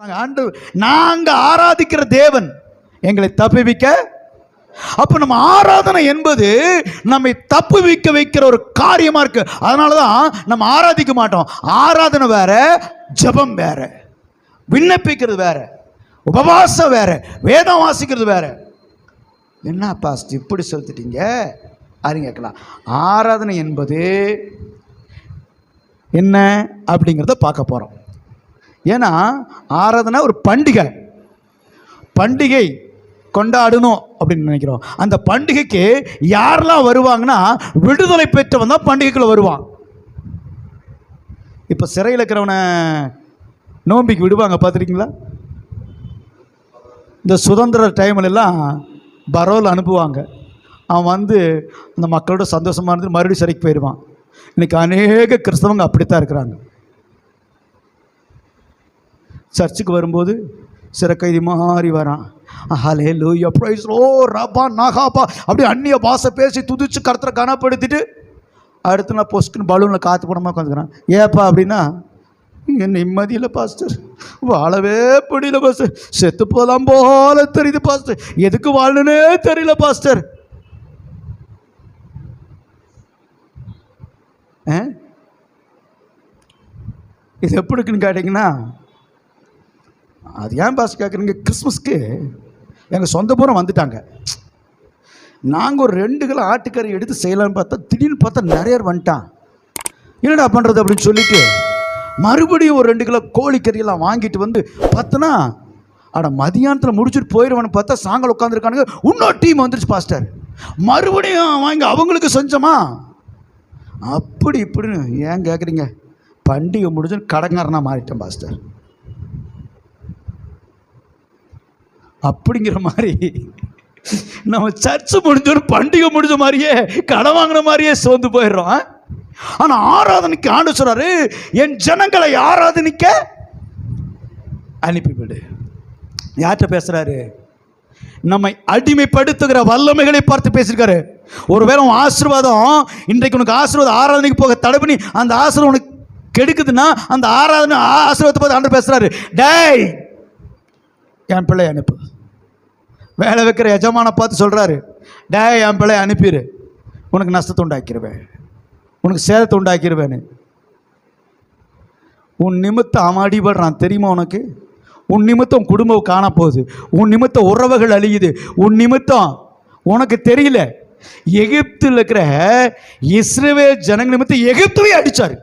ஆண்டு நாங்க ஆராதிக்கிற தேவன் எங்களை தப்புவிக்க அப்ப நம்ம ஆராதனை என்பது நம்மை தப்பு வைக்க வைக்கிற ஒரு காரியமா இருக்கு. அதனால தான் நம்ம ஆராதிக்க மாட்டோம். ஆராதனை வேற ஜெபம் வேற விண்ணப்பிக்கிறது வேற உபவாசம் வேற வேதம் வாசிக்கிறது வேற. என்ன பாஸ்ட் இப்படி சொல்லிட்டீங்க? அறிங்க கேட்கலாம். ஆராதனை என்பது என்ன அப்படிங்கிறத பார்க்க போகிறோம் ஏன்னா ஆராதனை ஒரு பண்டிகை. பண்டிகை கொண்டாடணும் அப்படின்னு நினைக்கிறோம். அந்த பண்டிகைக்கு யாரெல்லாம் வருவாங்கன்னா விடுதலை பெற்றவன் தான் பண்டிகைக்குள்ளே வருவான். இப்போ சிறையில் இருக்கிறவனை நோம்பிக்கு விடுவாங்க பார்த்துருக்கீங்களா? இந்த சுதந்திர டைம்லெல்லாம் பரோல் அனுப்புவாங்க. அவன் வந்து அந்த மக்களோட சந்தோஷமாக இருந்து மறுபடியும் சிறைக்கு போயிடுவான். இன்றைக்கி அநேக கிறிஸ்தவங்க அப்படித்தான் இருக்கிறாங்க. சர்ச்சுக்கு வரும்போது சிற கைதி மாறி வரான் ஹலே லூயா ப்ரைஸ் ஓ ரபா நகாபா அப்படி அந்நிய பாசை பேசி துதிச்சு கருத்தரை கனப்படுத்திட்டு அடுத்து நான் பொஸ்க்குன்னு பலூனில் காற்று போடாமல் உட்காந்துக்கிறான் ஏப்பா அப்படின்னா என் நிம்மதி இல்லை பாஸ்டர் வாழவே பிடியில பாஸ்டர் செத்து போகலாம் போல தெரியுது பாஸ்டர் எதுக்கு வாழணுன்னே தெரியல பாஸ்டர் ஆ? இது எப்படி இருக்குன்னு கேட்டிங்கன்னா அது ஏன் பாஸ் கேட்குறீங்க கிறிஸ்மஸ்க்கு எங்கள் சொந்த பூரம் வந்துட்டாங்க. நாங்கள் ஒரு ரெண்டு கிலோ ஆட்டுக்கறி எடுத்து செய்யலாம்னு பார்த்தா திடீர்னு பார்த்தா நிறைய பேர் வந்துட்டான் என்னடா பண்ணுறது அப்படின்னு சொல்லிட்டு மறுபடியும் ஒரு ரெண்டு கிலோ கோழிக்கறியெல்லாம் வாங்கிட்டு வந்து பார்த்தனா ஆனால் மதியானத்தில் முடிச்சுட்டு போயிடுவான்னு பார்த்தா சாங்கல் உட்காந்துருக்கானுங்க இன்னொரு டீம் வந்துருச்சு பாஸ்டர். மறுபடியும் வாங்கி அவங்களுக்கு செஞ்சோமா? அப்படி இப்படின்னு ஏன் கேட்குறீங்க பண்டிகை முடிஞ்சு கடங்காரனாக மாறிட்டேன் பாஸ்டர். அப்படிங்கிற மாதிரி. நம்ம சர்ச்சு முடிஞ்சோன்னு பண்டிகை முடிஞ்ச மாதிரியே கடன் வாங்கின மாதிரியே சோர்ந்து போயிடுறோம் ஆனால் ஆராதனைக்கு ஆண்டு சொல்றாரு என் ஜனங்களை ஆராதனைக்க அனுப்பிவிடு யார்கிட்ட பேசுறாரு? நம்மை அடிமைப்படுத்துகிற வல்லமைகளை பார்த்து பேசியிருக்காரு. ஒருவேளை உன் ஆசீர்வாதம் இன்றைக்கு உனக்கு ஆசீர்வாதம் ஆராதனைக்கு போக தடை பண்ணி அந்த ஆசீர்வாதம் உனக்கு கெடுக்குதுன்னா அந்த ஆராதனை ஆசீர்வாதத்தை பார்த்து ஆண்டு பேசுறாரு. டேய் என் பிள்ளை அனுப்பு. வேலை வைக்கிற எஜமான பார்த்து சொல்கிறாரு டே என் பிள்ளை அனுப்பிடு உனக்கு நஷ்டத்தை உண்டாக்கிடுவேன் உனக்கு சேதத்தை உண்டாக்கிடுவேன்னு உன் நிமித்தம் அவன் அடிபடுறான் தெரியுமா உனக்கு? உன் நிமித்தம் குடும்பம் காணப்போகுது. உன் நிமித்தம் உறவுகள் அழியுது. உன் நிமித்தம் உனக்கு தெரியல. எகிப்தில் இருக்கிற இஸ்ரேவே ஜனங்கள் நிமித்தம் எகிப்துவே அடித்தார்